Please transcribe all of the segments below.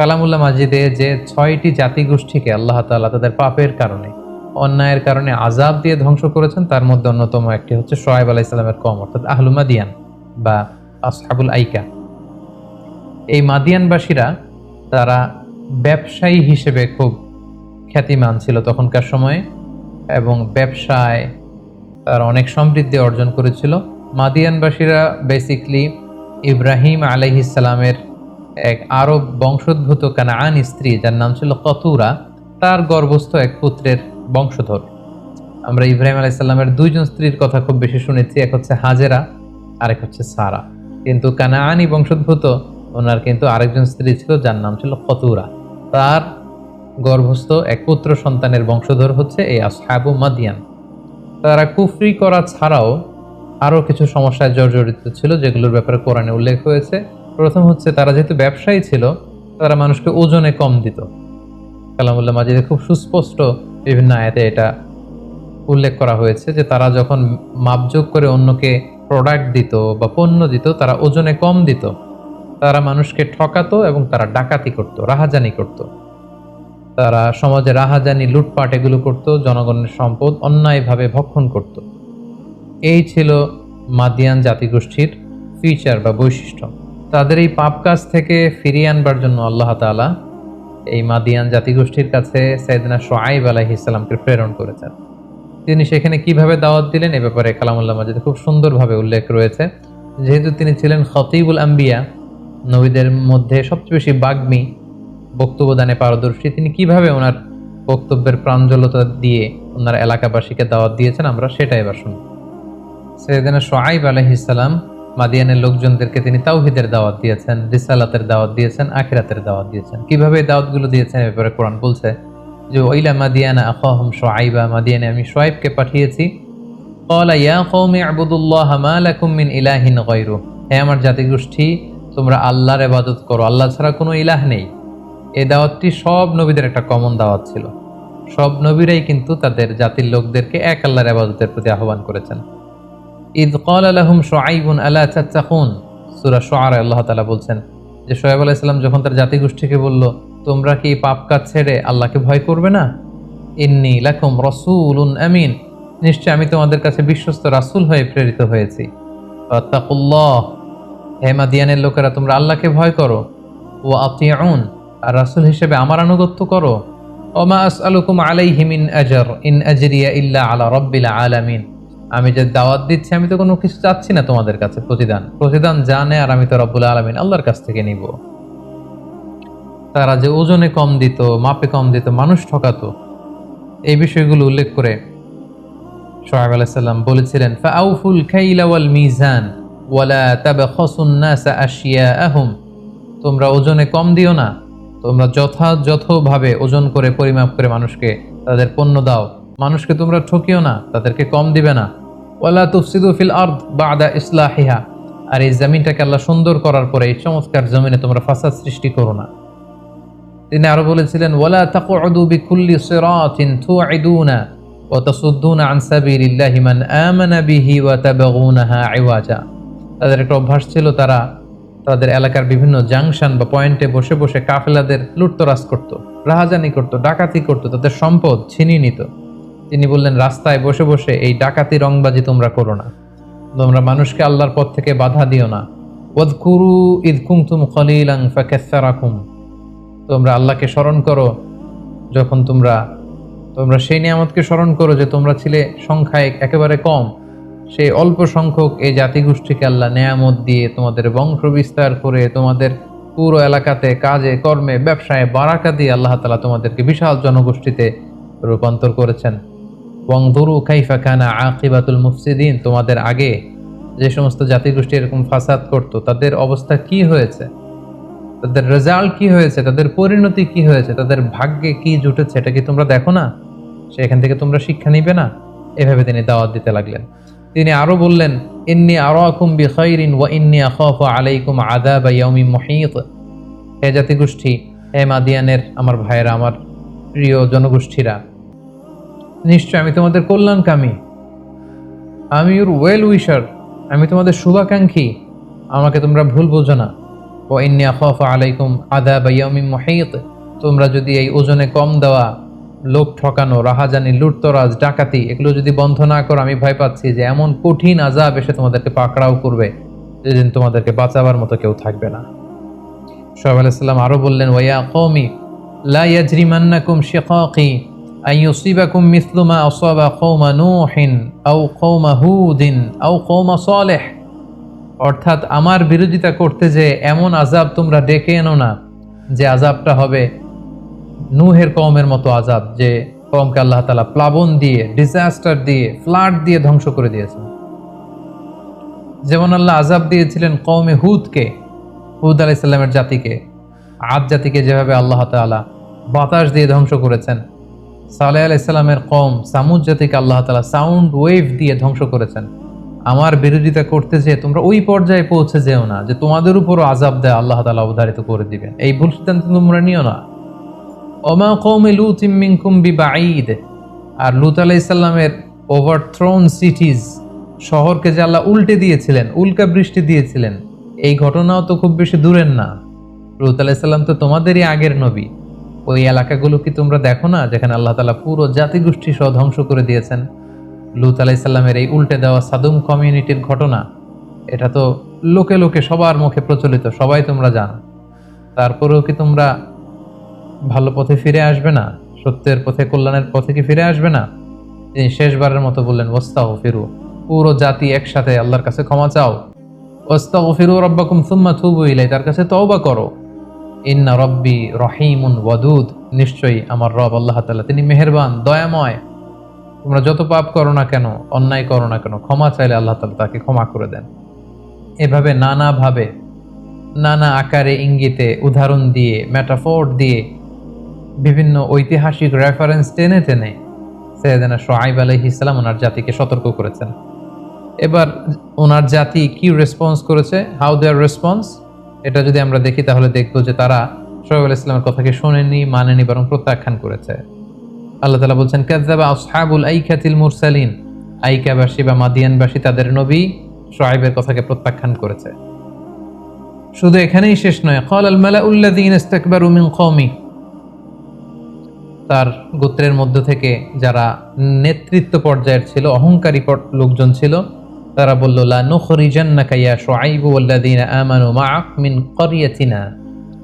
কালামুল্লাহ মাজিদে যে ছয়টি জাতিগোষ্ঠীকে আল্লাহ তাআলা তাদের পাপের কারণে, অন্যায়ের কারণে আজাব দিয়ে ধ্বংস করেছেন, তার মধ্যে অন্যতম একটি হচ্ছে সোহাইব আলাহ ইসলামের কম, অর্থাৎ আহলু মাদিয়ান বা আসহাবুল আইকা। এই মাদিয়ানবাসীরা তারা ব্যবসায়ী হিসেবে খুব খ্যাতিমান ছিল তখনকার সময়ে এবং ব্যবসায় তারা অনেক সমৃদ্ধি অর্জন করেছিল। মাদিয়ানবাসীরা বেসিকলি ইব্রাহিম আলাইহিসালামের এক আরব বংশোদ্ভূত কানাআন স্ত্রী যার নাম ছিল কতুরা, তার গর্ভস্থ এক পুত্রের বংশধর। আমরা ইব্রাহিম আলাইসাল্লামের দুইজন স্ত্রীর কথা খুব বেশি শুনেছি, এক হচ্ছে হাজেরা, আরেক হচ্ছে সারা। কিন্তু কানাআনি বংশোদ্ভূত, ওনার কিন্তু আরেকজন স্ত্রী ছিল যার নাম ছিল কতুরা। তার গর্ভস্থ এক পুত্র সন্তানের বংশধর হচ্ছে এই আসহাবু মাদিয়ান। তারা কুফরি করা ছাড়াও আরও কিছু সমস্যায় জর্জরিত ছিল, যেগুলোর ব্যাপারে কোরআনে উল্লেখ হয়েছে। প্রথম হচ্ছে তারা যেহেতু ব্যবসায়ী ছিল, তারা মানুষকে ওজনে কম দিত। কালামুল্লাহ মাজিদে খুব সুস্পষ্ট বিভিন্ন আয়াতে এটা উল্লেখ করা হয়েছে যে তারা যখন মাপযোগ করে অন্যকে প্রোডাক্ট দিত বা পণ্য দিত, তারা ওজনে কম দিত। তারা মানুষকে ঠকাতো এবং তারা ডাকাতি করত, রাহাজানি করত। তারা সমাজে রাহাজানি, লুটপাট এগুলো করত, জনগণের সম্পদ অন্যায়ভাবে ভক্ষণ করত। এই ছিল মাদিয়ান জাতিগোষ্ঠীর ফিচার বা বৈশিষ্ট্য। তাদের এই পাপ কাজ থেকে ফিরিয়ে আনবার জন্য আল্লাহ তাআলা এই মাদিয়ান জাতিগোষ্ঠীর কাছে সৈয়দনা সোয়াইব আলাহি ইসলামকে প্রেরণ করেছেন। তিনি সেখানে কীভাবে দাওয়াত দিলেন এ ব্যাপারে কালামুল্লাহ মাজিদ খুব সুন্দরভাবে উল্লেখ রয়েছে। যেহেতু তিনি ছিলেন খতিবুল আম্বিয়া, নবীদের মধ্যে সবচেয়ে বেশি বাগ্মী বক্তব্যদানে পারদর্শী, তিনি কীভাবে ওনার বক্তব্যের প্রাঞ্জলতা দিয়ে ওনার এলাকাবাসীকে দাওয়াত দিয়েছেন আমরা সেটাই এবার শুনি। সৈয়দনা সোয়াইব আলহিসাল্লাম মাদিয়ানের লোকজনদেরকে তিনি তাওহিদের দাওয়াত দিয়েছেন, রিসালাতের দাওয়াত দিয়েছেন, আখিরাতের দাওয়াত দিয়েছেন। কীভাবে দাওয়াতগুলো দিয়েছেন এরপরে কোরআন বলছে যে ওইলা মাদিয়ানা আখাহুম সোয়াইবা মাদিয়ানে আমি সোয়াইবকে পাঠিয়েছি। ইলাহিন আমার জাতিগোষ্ঠী, তোমরা আল্লাহর এবাদত করো। আল্লাহ ছাড়া কোনো ইলাহ নেই। এই দাওয়াতটি সব নবীদের একটা কমন দাওয়াত ছিল। সব নবীরাই কিন্তু তাদের জাতির লোকদেরকে এক আল্লাহর আবাদতের প্রতি আহ্বান করেছেন। ঈদ কল আলহুম শোয়াইবুন আল্লাহ চাচ্চাকুন সুরা শোয়ার আল্লাহ তালা বলছেন, যে সোহেব আলাইসাল্লাম যখন তার জাতিগোষ্ঠীকে বলল, তোমরা কি পাপ কাজ ছেড়ে আল্লাহকে ভয় করবে না? ইন্নি লাকুম রসুলুন আমিন। নিশ্চয় আমি তোমাদের কাছে বিশ্বস্ত রাসূল হয়ে প্রেরিত হয়েছি। আত্তাকুল্লাহ হে মাদিয়ানের লোকেরা, তোমরা আল্লাহকে ভয় করো। ও আতিয়াউন আর রাসূল হিসেবে আমার আনুগত্য করো। ওমা আসআলুকুম আলাইহি মিন আজর। ইন আজরিয়া ইল্লা আলা রাব্বিল আলামিন। আমি যে দাওয়াত দিচ্ছি, আমি তো কোনো কিছু চাচ্ছি না তোমাদের কাছে, প্রতিদান। প্রতিদান জানে আর আমি তো রব্বুল আলামিন আল্লাহর কাছ থেকে নিব। তারা যে ওজনে কম দিত, মাপে কম দিত, মানুষ ঠকাতো, এই বিষয়গুলো উল্লেখ করে সোহাব আলাইসাল্লাম বলেছিলেন ফাউফুল খাইলা ওয়াল মিজান ওয়ালা তাবাখাসুন নাসা আশিয়াআহুম। তোমরা ওজনে কম দিও না, তোমরা যথাযথভাবে ওজন করে, পরিমাপ করে মানুষকে তাদের পণ্য দাও। মানুষকে তোমরা ঠকিও না, তাদেরকে কম দিবে না। ওয়ালা তুফসিদু ফিল আরদ বাদা ইসলাহিহা। আর এই জমিনটাকে আল্লাহ সুন্দর করার পরে এই চমৎকার জমিনে তোমরা ফাসাদ সৃষ্টি করো না। তিনি আরও বলেছিলেন, ওয়ালা তাকুদু বিকুল্লি সিরাতিন তুআইদুনা ওয়া তাসুদ্দুনা আন সাবিলিল্লাহি মান আমানা বিহি ওয়া তাবগুনাহা ইওয়াজা। তাদের একটা অভ্যাস ছিল, তারা তাদের এলাকার বিভিন্ন জাংশন বা পয়েন্টে বসে বসে কাফেলাদের লুটতরাজ করত, রাহাজানি করত, ডাকাতি করত, তাদের সম্পদ ছিনিয়ে নিত। তিনি বললেন, রাস্তায় বসে বসে এই ডাকাতি রংবাজি তোমরা করো না। তোমরা মানুষকে আল্লাহর পথ থেকে বাধা দিও না। ওয়াদকুরু ইদ কুনতুম খলিলান ফাকাসসারাকুম। তোমরা আল্লাহকে স্মরণ করো যখন তোমরা তোমরা সেই নিয়ামতকে স্মরণ করো যে তোমরা ছিলে সংখ্যায় একেবারে কম। সেই অল্প সংখ্যক এই জাতিগোষ্ঠীকে আল্লাহ নেয়ামত দিয়ে তোমাদের বংশ বিস্তার করে তোমাদের পুরো এলাকাতে কাজে, কর্মে, ব্যবসায় বারাকা দিয়ে আল্লাহ তালা তোমাদেরকে বিশাল জনগোষ্ঠীতে রূপান্তর করেছেন। ওয়াংধুরু খাইফা খানা আকিবাতুল মুফসিদিন, তোমাদের আগে যে সমস্ত জাতিগোষ্ঠী এরকম ফাসাদ করতো, তাদের অবস্থা কি হয়েছে? তাদের রেজাল্ট কি হয়েছে? তাদের পরিণতি কি হয়েছে? তাদের ভাগ্যে কি জুটেছে? এটা কি তোমরা দেখো না? সেখান থেকে তোমরা শিক্ষা নিবে না? এভাবে তিনি দাওয়াত দিতে লাগলেন। তিনি আরও বললেন, ইন্নি আরাকুম বিখাইরিন ওয়া ইন্নি আখাফু আলাইকুম আযাব ইয়াউমিন মুহীত। হে জাতিগোষ্ঠী, হে মাদিয়ানের আমার ভাইয়েরা, আমার প্রিয় জনগোষ্ঠীরা নিশ্চয় আমি তোমাদের কল্যাণকামী। আমি ইউর ওয়েল উইশার আমি তোমাদের শুভাকাঙ্ক্ষী। আমাকে তোমরা ভুল বোঝো না। ও ইন্নিয়া খফ আলাইকুম আদা বাইয়ামিম মহিত। তোমরা যদি এই ওজনে কম দেওয়া লোক ঠকানো, রাহাজানি, লুটতরাজ, ডাকাতি, এগুলো যদি বন্ধ না করো, আমি ভয় পাচ্ছি যে এমন কঠিন আজাব এসে তোমাদেরকে পাকড়াও করবে, যেদিন তোমাদেরকে বাঁচাবার মতো কেউ থাকবে না। সোহাব আলাইসাল্লাম আরও বললেন, ওয়া কৌমি লা ইয়াজরিমান্নাকুম শিকাকি। আন ইউসিবাকুম মিসলু মা আসাবা কওমা নূহিন আও কওমা হুদিন আও কওমা সালেহ অর্থাৎ আমার বিরোধিতা করতে যে এমন আজাব তোমরা ডেকে এনো না যে আজাবটা হবে নূহের কওমের মতো আজাব যে কওমকে আল্লাহ তাআলা প্লাবন দিয়ে ডিজাস্টার দিয়ে ফ্লাড দিয়ে ধ্বংস করে দিয়েছেন। যেমন আল্লাহ আজাব দিয়েছিলেন কওমে হুদকে, হুদ আলাইসাল্লামের জাতিকে, আদ জাতিকে যেভাবে আল্লাহ তাআলা বাতাস দিয়ে ধ্বংস করেছেন। সালেহ আলাইসাল্লামের কম সামুদ জাতিকে আল্লাহ তালা সাউন্ড ওয়েভ দিয়ে ধ্বংস করেছেন। আমার বিরোধিতা করতে যে তোমরা ওই পর্যায়ে পৌঁছে যেও না যে তোমাদের উপরও আজাব দেয় আল্লাহ তালা অবধারিত করে দিবেন এই ভুল সিদ্ধান্ত তোমরা নিও না। ওমা কৌমে লুত মিনকুম বিবাঈদ। আর লুত আলাইসাল্লামের ওভারথ্রোন সিটিজ শহরকে যে আল্লাহ উল্টে দিয়েছিলেন, উল্কা বৃষ্টি দিয়েছিলেন, এই ঘটনাও তো খুব বেশি দূরের না। লুত আলাইসাল্লাম তো তোমাদেরই আগের নবী। ওই এলাকাগুলো কি তোমরা দেখো না, যেখানে আল্লাহ তালা পুরো জাতিগোষ্ঠী সহ ধ্বংস করে দিয়েছেন? লুত আলাইসাল্লামের এই উল্টে দেওয়া সাদুম কমিউনিটির ঘটনা, এটা তো লোকে লোকে সবার মুখে প্রচলিত, সবাই তোমরা জানো। তারপরেও কি তোমরা ভালো পথে ফিরে আসবে না? সত্যের পথে, কল্যাণের পথে কি ফিরে আসবে না? তিনি শেষবারের মতো বললেন ওস্তাও ফিরু পুরো জাতি একসাথে আল্লাহর কাছে ক্ষমা চাও। ওস্তাও ফিরু রব্বাকুম সুম্মা থুবু ইলাই তার কাছে তওবা করো। ইন্না রব্বি রহিমুন ওয়াদুদ। নিশ্চয়ই আমার রব আল্লাহ তাআলা, তিনি মেহেরবান, দয়াময়। তোমরা যত পাপ করো না কেন, অন্যায় করো না কেন, ক্ষমা চাইলে আল্লাহ তাআলা তাকে ক্ষমা করে দেন। এভাবে নানাভাবে, নানা আকারে ইঙ্গিতে উদাহরণ দিয়ে মেটাফোর দিয়ে, বিভিন্ন ঐতিহাসিক রেফারেন্স টেনে টেনে সৈয়দানা সোহাইব আলহ ইসলাম ওনার জাতিকে সতর্ক করেছেন। এবার ওনার জাতি কি রেসপন্স করেছে? হাউ দেয়ার রেসপন্স এটা যদি আমরা দেখি, তাহলে দেখব যে তারা সোহাইব আল ইসলামের কথাকে শোনেনি মানেনি বরং প্রত্যাখ্যান করেছে। আল্লাহ তালা বলছেন কাজাবা আসহাবুল আইকাতিল মুরসালিন। আইকাবাসী বা মাদিয়ানবাসী তাদের নবী সোহাইবের কথাকে প্রত্যাখ্যান করেছে। শুধু এখানেই শেষ নয় কল আল মালা উল্লাদিন ইস্তাকবারু মিন কওমি। তার গোত্রের মধ্য থেকে যারা নেতৃত্ব পর্যায়ের ছিল, অহংকারী লোকজন ছিল তারা বলল, লা নুখরিজান্নাকা ইয়া শুআইবু আমানু মাআক মিন ক্বরিয়াতিনা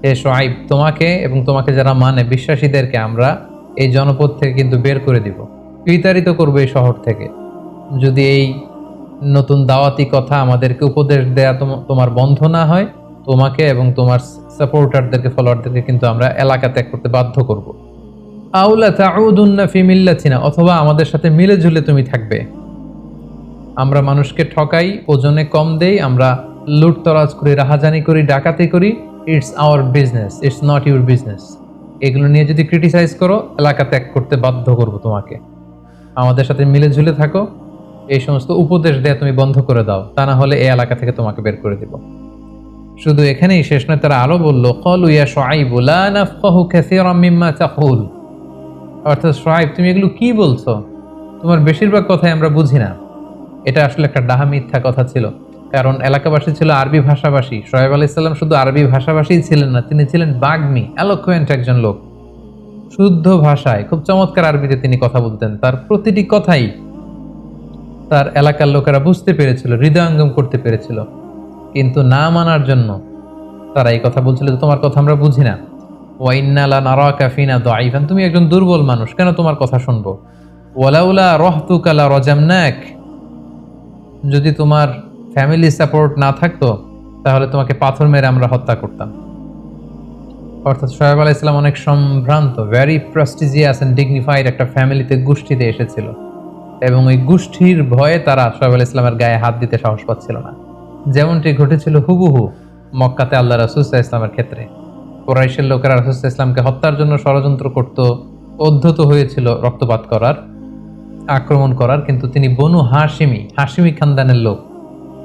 হে শুআইব, তোমাকে এবং তোমাকে যারা মানে বিশ্বাসীদেরকে আমরা এই জনপদ থেকে কিন্তু বের করে দিব, বিতাড়িত করবে এই শহর থেকে। যদি এই নতুন দাওয়াতি কথা আমাদেরকে উপদেশ দেয়া তোম- তোমার বন্ধ না হয়, তোমাকে এবং তোমার সাপোর্টারদেরকে ফলোয়ারদেরকে কিন্তু আমরা এলাকা ত্যাগ করতে বাধ্য করব। আউলা তাউদুন্না ফি মিল্লাতিনা, অথবা আমাদের সাথে মিলে ঝুলে তুমি থাকবে। আমরা মানুষকে ঠকাই, ওজনে কম দেই, আমরা লুটতরাজ করি, রাহাজানি করি, ডাকাতি করি it's our business it's not your business এগুলো নিয়ে যদি ক্রিটিসাইজ করো, এলাকা ত্যাগ করতে বাধ্য করব তোমাকে। আমাদের সাথে মিলে ঝুলে থাকো, এই সমস্ত উপদেশ দেয়া তুমি বন্ধ করে দাও, তা না হলে এই এলাকা থেকে তোমাকে বের করে দিব। শুধু এখানেই শেষ নয়, তারা আরও বলল, কলু ইয়া শুআইবু লা অর্থাৎ সোহাইব তুমি এগুলো কি বলছো? তোমার বেশিরভাগ কথাই আমরা বুঝি না। এটা আসলে একটা ডাহা মিথ্যা কথা ছিল। কারণ এলাকাবাসী ছিল আরবি ভাষাভাষী। সোহেব আলি ইসলাম শুধু আরবি ভাষাভাষীই ছিলেন না, তিনি ছিলেন বাগ্মি অ্যালোকুয়েন্ট একজন লোক। শুদ্ধ ভাষায়, খুব চমৎকার আরবিতে তিনি কথা বলতেন। তার প্রতিটি কথাই তার এলাকার লোকেরা বুঝতে পেরেছিল, হৃদয়ঙ্গম করতে পেরেছিল। কিন্তু না মানার জন্য তারা এই কথা বলছিল যে, তোমার কথা আমরা বুঝি না। ওয়াইন্নালা নারাকা ফিনা দাইফান তুমি একজন দুর্বল মানুষ, কেন তোমার কথা শুনব? ওয়ালাউলা রহতুকালা রজামনাক। যদি তোমার ফ্যামিলি সাপোর্ট না থাকতো, তাহলে তোমাকে পাথর মেরে আমরা হত্যা করতাম। অর্থাৎ সোহেব আলাহ ইসলাম অনেক সম্ভ্রান্ত ভ্যারি প্রেস্টিজিয়াস অ্যান্ড ডিগনিফাইড একটা ফ্যামিলিতে গোষ্ঠীতে এসেছিল। এবং ওই গোষ্ঠীর ভয়ে তারা সোহেব আলাহ ইসলামের গায়ে হাত দিতে সাহস পাচ্ছিল না। যেমনটি ঘটেছিল হুবহু মক্কাতে আল্লাহ রাসুসাহ ইসলামের ক্ষেত্রে। কোরাইশের লোকেরা রাসুসাহ ইসলামকে হত্যার জন্য ষড়যন্ত্র করত, অধ্যত হয়েছিল রক্তপাত করার। আক্রমণ করার, কিন্তু তিনি বনু হাসিমি হাসিমি খানদানের লোক।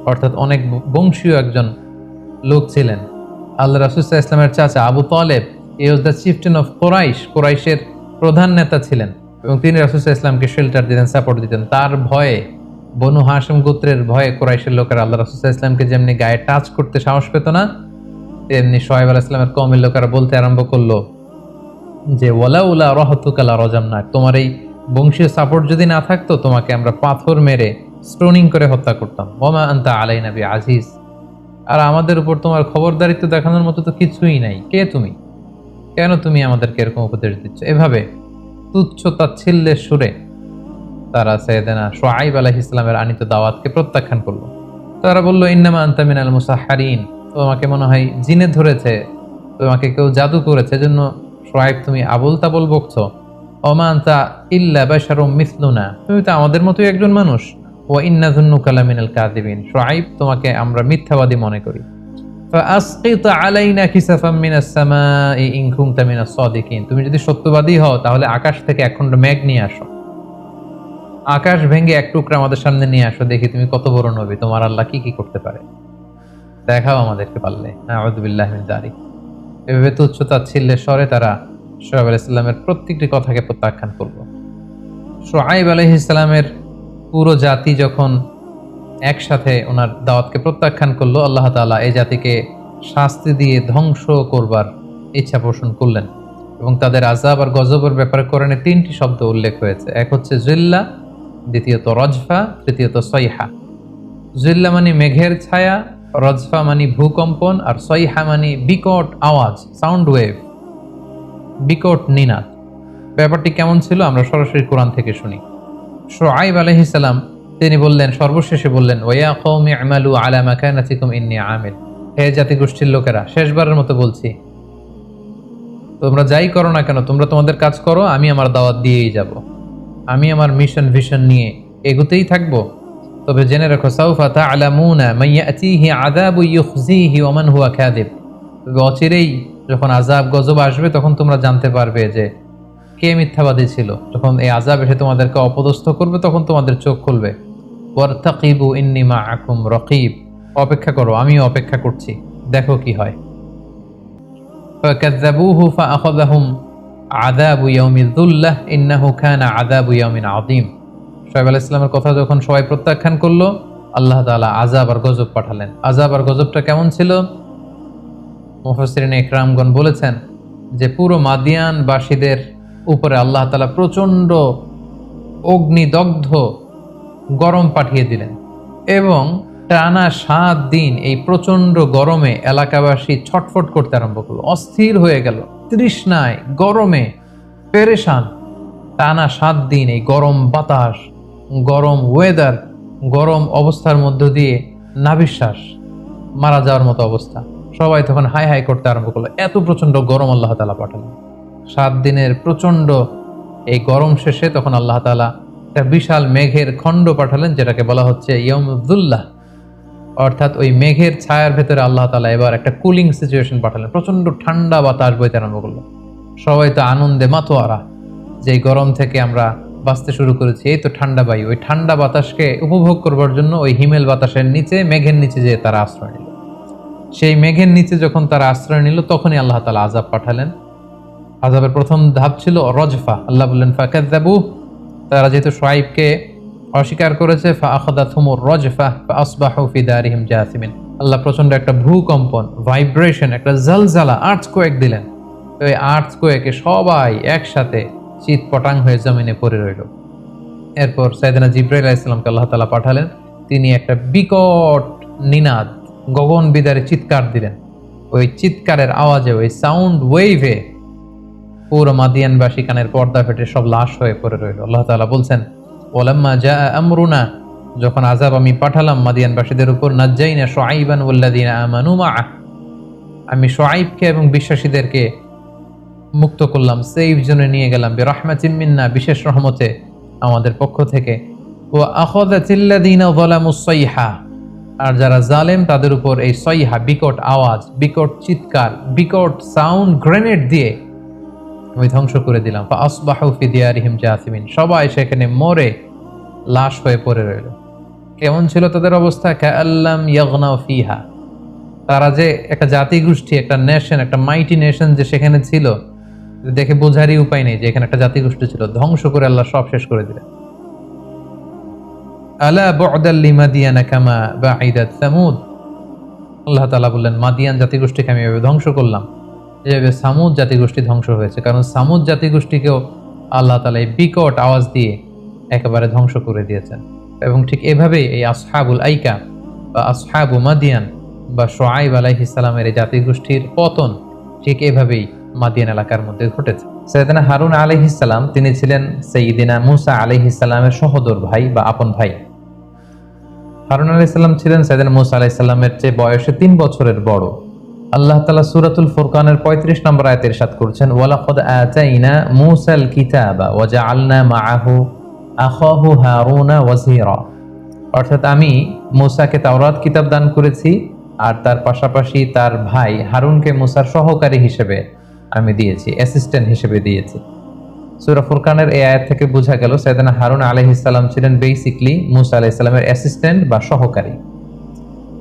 অর্থাৎ অনেক বংশীয় একজন লোক ছিলেন। আল্লাহ রাসুসাহ ইসলামের চাচা Abu Talib he was the chieftain of Quraish কোরাইশের প্রধান নেতা ছিলেন। এবং তিনি রাসুসাহ ইসলামকে শেল্টার দিতেন সাপোর্ট দিতেন। তার ভয়ে, বনু হাসিম গোত্রের ভয়ে কোরাইশের লোকেরা আল্লাহ রাসুসাহ ইসলামকে যেমনি গায়ে টাচ করতে সাহস পেত না, তেমনি সোহাইব আলাইসলামের কমের লোকেরা বলতে আরম্ভ করল যে ওলা উলা রহতুকালা রজামনা তোমার এই বংশীয় সাপোর্ট যদি না থাকতো, তোমাকে আমরা পাথর মেরে স্টোনিং করে হত্যা করতাম। ওমা আন্তা আলাই নবী আজিজ আর আমাদের উপর তোমার খবরদারিত্ব দেখানোর মতো তো কিছুই নাই। কে তুমি? কেন তুমি আমাদেরকে এরকম উপদেশ দিচ্ছ? এভাবে তুচ্ছ তাচ্ছিল্যের সুরে তারা সৈয়দেনা সোয়াইব আলাহ ইসলামের আনিত দাওয়াতকে প্রত্যাখ্যান করল। তারা বলল, ইন্নামা আন্তা মিনাল মুসাহারিন তোমাকে মনে হয় জিনে ধরেছে, তোমাকে কেউ জাদু করেছে। জন্য সোয়াইব তুমি আবুল তাবুল বকছো। অমান ইল্লা বাশারুম মিসলুনা। তুমি তো আমাদের মতোই একজন মানুষ। ও ইন্নাজুন্নু কালামিনাল কাদিবিন শোয়াইব তোমাকে আমরা মিথ্যাবাদী মনে করি। তুমি যদি সত্যবাদী হও, তাহলে আকাশ থেকে একখণ্ড মেঘ নিয়ে আসো। আকাশ ভেঙে এক টুকরা আমাদের সামনে নিয়ে আসো। দেখি তুমি কত বড় নবী। তোমার আল্লাহ কি কি করতে পারে? দেখাও আমাদেরকে পারলে। আহমদুল্লাহ দারি এভাবে তুচ্ছ তাচ্ছিল্যের স্বরে তারা সোহাব আলাইসাল্লামের প্রত্যেকটি কথাকে প্রত্যাখ্যান করল সোহাইব আলহিসাল্লামের পুরো জাতি যখন একসাথে ওনার দাওয়াতকে প্রত্যাখ্যান করল, আল্লাহ তাআলা এই জাতিকে শাস্তি দিয়ে ধ্বংস করবার ইচ্ছা পোষণ করলেন এবং তাদের আজাব আর গজবের ব্যাপারে কোরআনে তিনটি শব্দ উল্লেখ হয়েছে। এক হচ্ছে জিল্লা, দ্বিতীয়ত রজফা, তৃতীয়ত সৈহা জিল্লা মানে মেঘের ছায়া, রজফা মানে ভূকম্পন, আর সৈহা মানে বিকট আওয়াজ সাউন্ড ওয়েভ বিকট নিনাদ ব্যাপারটি কেমন ছিল আমরা সরাসরি কোরআন থেকে শুনি। শোয়াইব আলহিসাল্লাম তিনি বললেন, সর্বশেষে বললেন, ওয়া কৌমি আমালু আলা মাকানাতিকুম ইন্নি আমিল। হে জাতি গোষ্ঠীর লোকেরা, শেষবারের মতো বলছি, তোমরা যাই করো না কেন, তোমরা তোমাদের কাজ করো, আমি আমার দাওয়াত দিয়েই যাব। আমি আমার মিশন ভিশন নিয়ে এগুতেই থাকব। তবে জেনে রাখো, সাউফা তা'লামুনা মাইয়াতিহি আযাবু ইউখজিহি ওয়া মান হুয়া কাযিব। তবে অচিরেই যখন আযাব গজব আসবে তখন তোমরা জানতে পারবে যে কে মিথ্যাবাদী ছিল যখন এই আযাব এসে তোমাদেরকে অপদস্থ করবে তখন তোমাদের চোখ খুলবে ওয়ারতাকিবু ইন্নী মাআকুম রকিব অপেক্ষা করো আমিও অপেক্ষা করছি দেখো কি হয় فكذبوه فأخذهم عذاب يوم الذلة إنه كان عذاب يوم عظيم শোয়েব আলাইহিস সালামের কথা যখন সবাই প্রত্যাখ্যান করলো আল্লাহ তাআলা আযাব আর গজব পাঠালেন আযাব আর গজবটা কেমন ছিল মুফাসসিরিন ইকরামগণ বলেছেন যে পুরো মাদিয়ানবাসীদের উপরে আল্লাহ তাআলা প্রচণ্ড অগ্নিদগ্ধ গরম পাঠিয়ে দিলেন এবং টানা সাত দিন এই প্রচণ্ড গরমে এলাকাবাসী ছটফট করতে আরম্ভ করল, অস্থির হয়ে গেল, তৃষ্ণায় গরমে পেরেশান। টানা সাত দিন এই গরম বাতাস, গরম ওয়েদার গরম অবস্থার মধ্য দিয়ে নাবিশ্বাস মারা যাওয়ার মতো অবস্থা। সবাই তখন হাই হাই করতে আরম্ভ করল। এত প্রচণ্ড গরম আল্লাহ তালা পাঠালেন। সাত দিনের প্রচণ্ড এই গরম শেষে তখন আল্লাহ তালা একটা বিশাল মেঘের খণ্ড পাঠালেন, যেটাকে বলা হচ্ছে ইয়মুদ্দুল্লাহ অর্থাৎ ওই মেঘের ছায়ার ভেতরে আল্লাহ তালা এবার একটা কুলিং সিচুয়েশন পাঠালেন। প্রচণ্ড ঠান্ডা বাতাস বইতে আরম্ভ করল। সবাই তো আনন্দে মাতোয়ারা যে গরম থেকে আমরা বাঁচতে শুরু করেছি, এই তো ঠান্ডা বায়ু। ওই ঠান্ডা বাতাসকে উপভোগ করবার জন্য ওই হিমেল বাতাসের নিচে, মেঘের নিচে যে তারা আশ্রয় নিল। সেই মেঘের নিচে যখন তারা আশ্রয় নিল, তখনই আল্লাহ তালা আজাব পাঠালেন। আজাবের প্রথম ধাপ ছিল রজফা। আল্লাহ বললেন ফাকাদাবু তারা যেহেতু সোয়াইবকে অস্বীকার করেছে ফা আখাদা থুমুর রজফা ফা আসবাহু ফি দারিহিম জাসিমিন। আল্লাহ প্রচণ্ড একটা ভূকম্পন, ভাইব্রেশন, একটা জলজালা আর্থ কোয়েক দিলেন। তো এই আর্থ কোয়েকে সবাই একসাথে চিৎ পটাং হয়ে জমিনে পড়ে রইল। এরপর সাইদানা জিব্রাইল ইসলামকে আল্লাহ তালা পাঠালেন। তিনি একটা বিকট নিনাদ গগন বিদারে চিৎকার দিলেন। ওই চিৎকারের আওয়াজে, ওই সাউন্ড ওয়েভে পুরো মাদিয়ানবাসী কানের পর্দা ফেটে সব লাশ হয়ে পড়ে রইল। আল্লাহ তাআলা বলছেন ওলাম্মা যা আমরুনা যখন আজাব আমি পাঠালাম মাদিয়ানবাসীদের উপর, নাজ্জাইনা শুআইবান ওয়াল্লাযিনা আমানু মাআহ আমি শুআইবকে এবং বিশ্বাসীদেরকে মুক্ত করলাম, সেফ জোনে নিয়ে গেলাম। বিরাহমাতিন মিন্না, বিশেষ রহমতে আমাদের পক্ষ থেকে। ও আখাযাতিল্লাযিনা যালামুস সাইহা আর যারা জালেম, তাদের উপর এই সইহা, বিকট আওয়াজ, বিকট চিৎকার, বিকট সাউন্ড গ্রেনেড দিয়ে আমি ধ্বংস করে দিলাম। আসবাহু ফি দিয়ারিহিম জাসিমিন। সবাই সেখানে মরে লাশ হয়ে পড়ে রইল। কেমন ছিল তাদের অবস্থা? কাআল্লাম ইয়াগনাউ ফিহা। তারা যে একটা জাতি গোষ্ঠী একটা নেশন একটা মাইটি নেশন যে সেখানে ছিল, দেখে বোঝারই উপায় নেই যে এখানে একটা জাতিগোষ্ঠী ছিল। ধ্বংস করে আল্লাহ সব শেষ করে দিলেন। আলা বু'দাল লিমাদিয়ানা কামা বাঈদাত সামুদ। আল্লাহ তালা বললেন, মাদিয়ান জাতিগোষ্ঠীকে আমি এভাবে ধ্বংস করলাম। এভাবে সামুদ জাতিগোষ্ঠী ধ্বংস হয়েছে। কারণ সামুদ জাতিগোষ্ঠীকেও আল্লাহ তালা এই বিকট আওয়াজ দিয়ে একেবারে ধ্বংস করে দিয়েছেন। এবং ঠিক এভাবেই এই আসহাবুল আইকা বা আসহাবু মাদিয়ান বা সোয়াইব আলাইহিসালামের এই জাতিগোষ্ঠীর পতন ঠিক এভাবেই মাদিয়ান এলাকার মধ্যে ঘটেছে। সৈয়দনা হারুন আলাইহিসাল্লাম তিনি ছিলেন সঈদিনা মুসা আলাইহিসাল্লামের সহদর ভাই বা আপন ভাই। হারুন আলাইসাল্লাম ছিলেন সাইদান মুসা আলাইসাল্লামের চেয়ে বয়সে তিন বছরের বড়। আল্লাহ তালা সুরাতুল ফুরকানের পঁয়ত্রিশ নম্বর আয়াতে ইরশাদ করছেন, ওয়ালাকদ আতাইনা মুসাল কিতাবা ওয়াজআলনা মাআহু আখাহু হারুনা ওয়াজিরা অর্থাৎ আমি মুসাকে তাওরাত কিতাব দান করেছি, আর তার পাশাপাশি তার ভাই হারুনকে মুসার সহকারী হিসেবে আমি দিয়েছি, অ্যাসিস্ট্যান্ট হিসেবে দিয়েছি। সুরা ফুরকানের এই আয়াত থেকে বোঝা গেল সৈয়দনা হারুন আলাইহিসসালাম ছিলেন বেসিকলি মুসা আলাইহিসসালামের অ্যাসিস্ট্যান্ট বা সহকারী।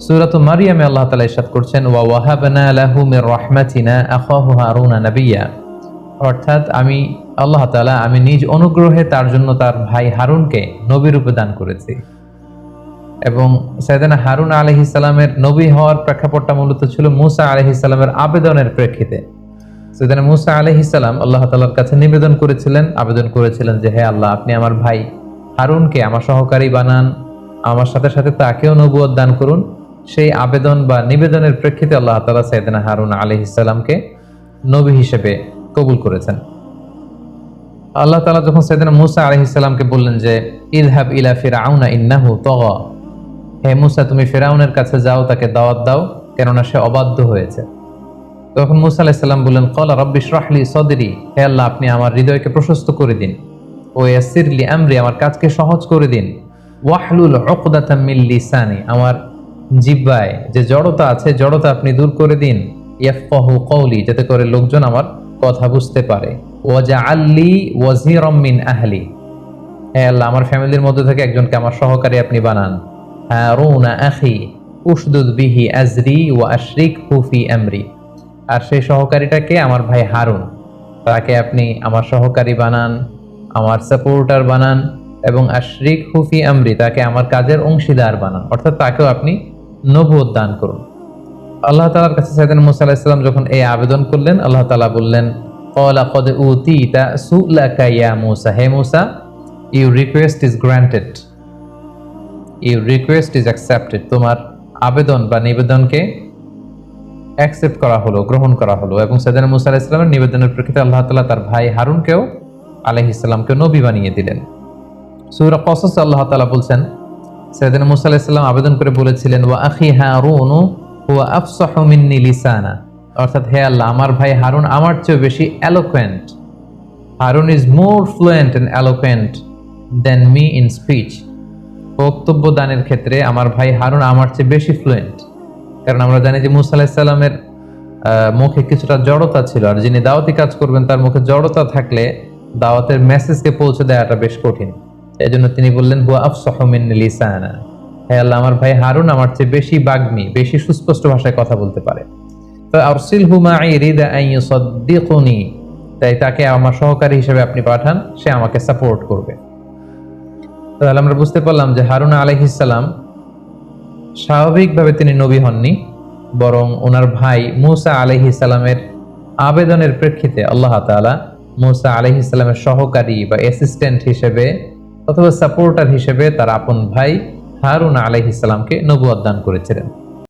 সূরাত মারিয়ামে আল্লাহ তাআলা ইরশাদ করছেন, ওয়া ওয়াহাবনা লাহু মির রাহমাতিনা আখাহু নাবিয়্যা অর্থাৎ আমি, আল্লাহ তালা আমি নিজ অনুগ্রহে তার জন্য তার ভাই হারুনকে নবী রূপে দান করেছি। এবং সৈয়দনা হারুন আলাইহিসসালামের নবী হওয়ার প্রেক্ষাপটটা মূলত ছিল মুসা আলাইহিসসালামের আবেদনের প্রেক্ষিতে। সেদিন মুসা আলহিসাল্লাম আল্লাহ তালার কাছে নিবেদন করেছিলেন, আবেদন করেছিলেন যে, হে আল্লাহ, আপনি আমার ভাই হারুনকে আমার সহকারী বানান। আমার সাথে সাথে তাকেও নবুয়ত দান করুন। সেই আবেদন বা নিবেদনের প্রেক্ষিতে আল্লাহ তালা সৈয়দিনা হারুন আলহিসাল্লামকে নবী হিসেবে কবুল করেছেন। আল্লাহ তালা যখন সৈয়দিনা মুসা আলহিসাল্লামকে বললেন যে ইদহাব ইলা ফিরাউনা ইন্নাহু তগ। হে মুসা, তুমি ফেরাউনের কাছে যাও, তাকে দাওয়াত দাও, কেননা সে অবাধ্য হয়েছে। তখন মুসা আলাইসাল্লাম বললেন, কলা রব্বিশ রাহলি সদরি, হে আল্লাহ, আপনি আমার হৃদয়কে প্রশস্ত করে দিন। ও ইয়াসিরলি আমরি, আমার কাজকে সহজ করে দিন। ওয়াহলুল মিন লিসানি, আমার জিব্বায় যে জড়তা আছে জড়তা আপনি দূর করে দিন। ইয়াফকাহু কওলি, যাতে করে লোকজন আমার কথা বুঝতে পারে। ওয়াজআল্লি ওয়াজিরাম মিন আহলি, হে আল্লাহ, আমার ফ্যামিলির মধ্যে থেকে একজনকে আমার সহকারী আপনি বানান। হারুনা আখি, উশদুদ বিহি আজরি ওয়া আশরিক হুফি আমরি। আর সেই সহকারীটাকে আমার ভাই হারুন। তাকে আপনি আমার সহকারী বানান, আমার সাপোর্টার বানান এবং আশরিক হুফি আমরি, তাকে আমার কাজের অংশীদার বানান। অর্থাৎ তাকেও আপনি নবুয়ত দান করুন। আল্লাহ তালার কাছে সাইদান মুসা আলাহিসাল্লাম যখন এই আবেদন করলেন, আল্লাহ তালা বললেন কলা কদ উতিতা সুলাকা ইয়া মুসা। হে Musa, you request is granted. You request is accepted. তোমার আবেদন বা নিবেদনকে অ্যাকসেপ্ট করা হলো, গ্রহণ করা হলো এবং সৈদান মুসা আলাহ ইসলামের নিবেদনের প্রেক্ষিতে আল্লাহ তালা তার ভাই হারুনকেও আলহ ইসলামকে নবী বানিয়ে দিলেন। সুরা কসস আল্লাহ তালা বলছেন সৈদান মুসা আলাহ ইসলাম আবেদন করে বলেছিলেন, ওয়া আখি হারুন হুয়া আফসাহু লিসানা। অর্থাৎ, হে আল্লাহ, আমার ভাই হারুন আমার চেয়ে বেশি eloquent Harun is more fluent and eloquent than me in speech বক্তব্য দানের ক্ষেত্রে, আমার ভাই হারুন আমার চেয়ে বেশি ফ্লুয়েন্ট কারণ আমরা জানি যে মুসা আলাহিসাল্লামের মুখে কিছুটা জড়তা ছিল আর যিনি দাওয়াতি কাজ করবেন তার মুখে জড়তা থাকলে দাওয়াতের মেসেজকে পৌঁছে দেওয়াটা বেশ কঠিন। এই জন্য তিনি বললেন, হুয়া আফসহমিন লিসানা। হে আল্লাহ, আমার ভাই হারুন আমার চেয়ে বেশি বাগ্মী, বেশি সুস্পষ্ট ভাষায় কথা বলতে পারে। তাই তাকে আমার সহকারী হিসেবে আপনি পাঠান, সে আমাকে সাপোর্ট করবে। তাহলে আমরা বুঝতে পারলাম যে হারুন আলাইহিসসালাম স্বাভাবিকভাবে তিনি নবী হননি, বরং ওনার ভাই মুসা আলহি আবেদনের প্রেক্ষিতে আল্লাহ তালা মুসা আলহি সহকারী বা অ্যাসিস্ট্যান্ট হিসেবে অথবা সাপোর্টার হিসেবে তার আপন ভাই হারুন আলহি সালামকে নবুয়াদ দান করেছিলেন।